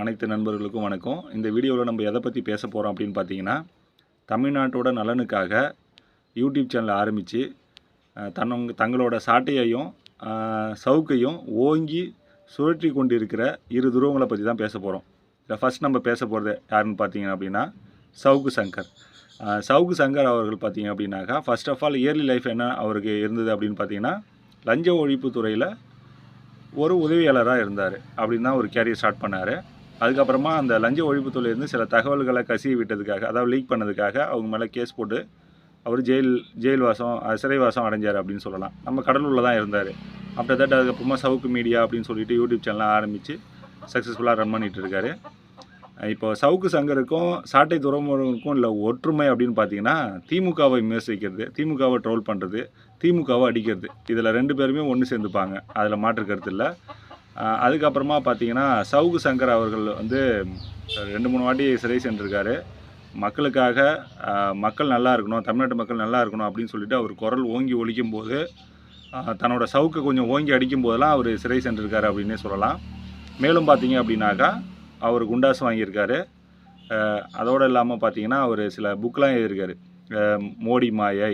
அனைத்து நண்பர்களுக்கும் வணக்கம். இந்த வீடியோவில் நம்ம எதை பற்றி பேச போகிறோம் அப்படின்னு பார்த்தீங்கன்னா தமிழ்நாட்டோட நலனுக்காக யூடியூப் சேனல் ஆரம்பித்து தன்னவங்க தங்களோட சாட்டையையும் சவுக்கையும் ஓங்கி சுழற்றி கொண்டிருக்கிற இரு துருவங்களை பற்றி தான் பேச போகிறோம் இதில் ஃபஸ்ட் நம்ம பேச போகிறது யாருன்னு பார்த்தீங்க அப்படின்னா சவுக்கு சங்கர். சவுக்கு சங்கர் அவர்கள் பார்த்தீங்க அப்படின்னாக்கா first of all early life என்ன அவருக்கு இருந்தது அப்படின்னு பார்த்தீங்கன்னா லஞ்ச ஒழிப்பு துறையில் ஒரு உதவியாளராக இருந்தார் அப்படின்னு தான் ஒரு கேரியர் ஸ்டார்ட் பண்ணார். அதுக்கப்புறமா அந்த லஞ்ச ஒழிப்புத்துறையிலேருந்து சில தகவல்களை கசிய விட்டதுக்காக அதாவது லீக் பண்ணதுக்காக அவங்க மேலே கேஸ் போட்டு அவர் ஜெயில் ஜெயில் வாசம் சிறைவாசம் அடைஞ்சார் அப்படின்னு சொல்லலாம். நம்ம கடலூரில் தான் இருந்தார். ஆஃப்டர் தட் அதுக்கப்புறமா சவுக்கு மீடியா அப்படின்னு சொல்லிட்டு யூடியூப் சேனலாக ஆரம்பித்து சக்ஸஸ்ஃபுல்லாக ரன் பண்ணிகிட்டு இருக்காரு. இப்போ சவுக்கு சங்கருக்கும் சாட்டை துறைமுகனுக்கும் இல்லை ஒற்றுமை அப்படின்னு பார்த்தீங்கன்னா திமுகவை விமர்சிக்கிறது திமுகவை ட்ரோல் பண்ணுறது திமுகவை அடிக்கிறது இதில் ரெண்டு பேருமே ஒன்று சேர்ந்துப்பாங்க. அதில் மாற்று கருத்து இல்லை. அதுக்கப்புறமா பார்த்தீங்கன்னா சவுகு சங்கர் அவர்கள் வந்து ரெண்டு மூணு வாட்டி சிறை சென்றிருக்காரு. மக்களுக்காக மக்கள் நல்லா இருக்கணும் தமிழ்நாட்டு மக்கள் நல்லா இருக்கணும் அப்படின்னு சொல்லிட்டு அவர் குரல் ஓங்கி ஒழிக்கும்போது தன்னோட சவுக்கை கொஞ்சம் ஓங்கி அடிக்கும் போதெல்லாம் அவர் சிறை சென்றிருக்காரு அப்படின்னே சொல்லலாம். மேலும் பார்த்தீங்க அப்படின்னாக்கா அவர் குண்டாஸ் வாங்கியிருக்காரு. அதோடு இல்லாமல் பார்த்தீங்கன்னா அவர் சில புக்கெலாம் எழுதியிருக்காரு. மோடி மாயை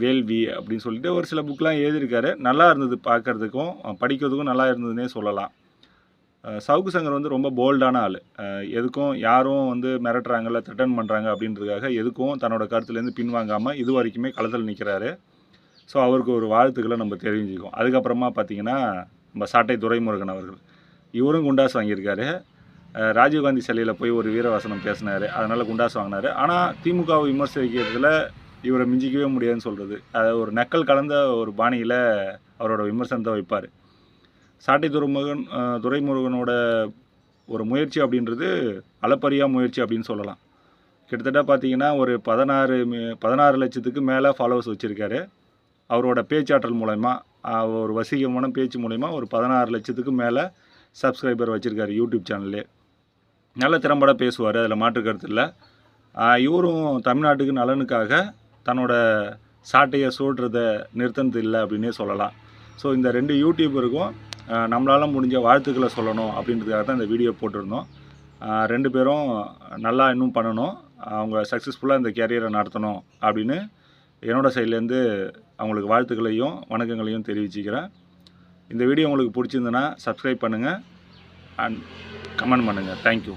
வேள்வி அப்படின்னு சொல்லிட்டு ஒரு சில புக்கெலாம் எழுதியிருக்காரு. நல்லா இருந்தது பார்க்கறதுக்கும் படிக்கிறதுக்கும் நல்லா இருந்ததுன்னே சொல்லலாம். சவுக்கு சங்கர் வந்து ரொம்ப போல்டான ஆள். எதுக்கும் யாரும் வந்து மிரட்டுறாங்கல்ல த்ரெட்டன் பண்ணுறாங்க அப்படின்றதுக்காக எதுக்கும் தன்னோட கருத்துலேருந்து பின்வாங்காமல் இது வரைக்குமே களத்தில் நிற்கிறாரு ஸோ அவருக்கு ஒரு வாழ்த்துக்களை நம்ம தெரிஞ்சுக்கோம் அதுக்கப்புறமா பார்த்தீங்கன்னா நம்ம சாட்டை துரைமுருகன் அவர்கள். இவரும் குண்டாஸ் வாங்கியிருக்காரு. ராஜீவ்காந்தி சிலையில் போய் ஒரு வீரவாசனம் பேசினார். அதனால் குண்டாஸ் வாங்கினார். ஆனால் திமுகவை விமர்சிக்கிறதுல இவரை மிஞ்சிக்கவே முடியாதுன்னு சொல்கிறது அதை ஒரு நக்கல் கலந்த ஒரு பாணியில் அவரோட விமர்சனத்தை வைப்பார். சாட்டை துறைமுகன் துறைமுருகனோட துரைமுருகனோட ஒரு முயற்சி அப்படின்றது அளப்பரியா முயற்சி அப்படின்னு சொல்லலாம். கிட்டத்தட்ட பார்த்தீங்கன்னா ஒரு பதினாறு பதினாறு லட்சத்துக்கு மேலே ஃபாலோவர்ஸ் வச்சுருக்காரு. அவரோட பேச்சாற்றல் மூலயமா ஒரு வசீகமான பேச்சு மூலயமா ஒரு பதினாறு லட்சத்துக்கு மேலே சப்ஸ்கிரைபர் வச்சுருக்காரு யூடியூப் சேனல்லே நல்ல திறம்பட பேசுவார் அதில் மாற்று கருத்து இல்லை இவரும் தமிழ்நாட்டுக்கு நலனுக்காக தன்னோட சாட்டையை சூடுறத நிறுத்தினது இல்லை அப்படின்னே சொல்லலாம். ஸோ இந்த ரெண்டு யூடியூபருக்கும் நம்மளால் முடிஞ்ச வாழ்த்துக்களை சொல்லணும் அப்படின்றதுக்காக தான் இந்த வீடியோ போட்டிருந்தோம். ரெண்டு பேரும் நல்லா இன்னும் பண்ணணும். அவங்க சக்ஸஸ்ஃபுல்லாக இந்த கேரியரை நடத்தணும் அப்படின்னு என்னோட சைட்லேருந்து அவங்களுக்கு வாழ்த்துக்களையும் வணக்கங்களையும் தெரிவிச்சுக்கிறேன். இந்த வீடியோ உங்களுக்கு பிடிச்சிருந்துன்னா சப்ஸ்கிரைப் பண்ணுங்கள் அண்ட் கமெண்ட் பண்ணுங்கள் தேங்க்யூ